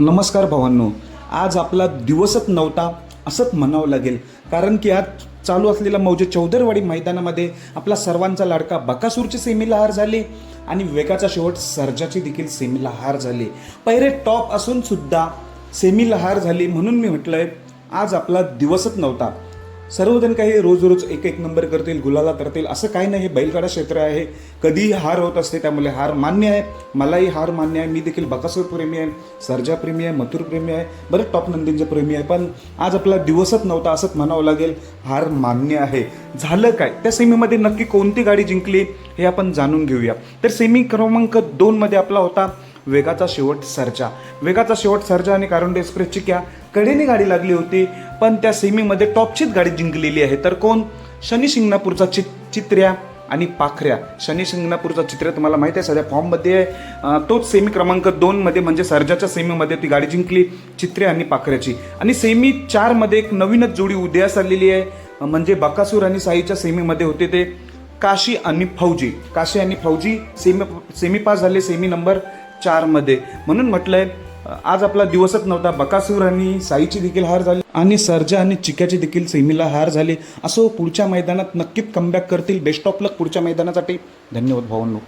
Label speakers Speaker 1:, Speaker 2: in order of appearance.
Speaker 1: नमस्कार भावांनो. आज आपला दिवसच नव्हता असंच म्हणावं लागेल. कारण की आज चालू असलेला मौजे चौदरवाडी मैदानामध्ये आपला सर्वांचा लाडका बकासूरची सेमीला हार झाली आणि वेगाचा शेवट सर्जाची देखील सेमीला हार झाली. पहिरे टॉप असून सुद्धा सेमीला हार झाली म्हणून मी म्हटलंय आज आपला दिवसच नव्हता. सर्वजण काही रोज रोज एक एक नंबर करतील गुलाला करतील असं काही नाही. हे बैलगाडा क्षेत्र आहे. कधीही हार होत असते त्यामुळे हार मान्य आहे. मलाही हार मान्य आहे. मी देखील बकासूर प्रेमी आहे. सर्जा प्रेमी आहे. मथुर प्रेमी आहे. बरेच टॉप नंदींचे प्रेमी आहे. पण आज आपला दिवसच नव्हता असंच म्हणावं लागेल हार मान्य आहे. झालं काय? त्या सेमीमध्ये नक्की कोणती गाडी जिंकली हे आपण जाणून घेऊया. तर सेमी क्रमांक दोनमध्ये आपला होता वेगाचा शेवट सर्जा. वेगाचा शेवट सर्जा आणि कारुंडे एक्सप्रेसची क्या कडेने गाडी लागली होती पण त्या सेमीमध्ये टॉपचीच गाडी जिंकलेली आहे. तर कोण? शनी शिंगणापूरचा चित चित्र्या आणि पाखऱ्या. शनी शिंगणापूरचा चित्र तुम्हाला माहिती आहे सध्या फॉर्ममध्ये आहे. तोच सेमी क्रमांक दोनमध्ये म्हणजे सर्जाच्या सेमीमध्ये ती गाडी जिंकली चित्रे आणि पाखऱ्याची. आणि सेमी चारमध्ये एक नवीनच जोडी उदयास आलेली आहे. म्हणजे बकासूर आणि साईच्या सेमीमध्ये होते ते काशी आणि फौजी. काशी आणि फौजी सेमी सेमी पास झाले सेमी नंबर चारमध्ये म्हणून म्हटलं आहे आज आपला दिवसच नव्हता. बकासूर आणि साईची देखील हार झाली आणि सर्जा आणि चिक्याची देखील सेमीला हार झाली. असो पुढच्या मैदानात नक्कीच कमबॅक करतील. बेस्ट ऑफ लक पुढच्या मैदानासाठी. धन्यवाद भावांनो.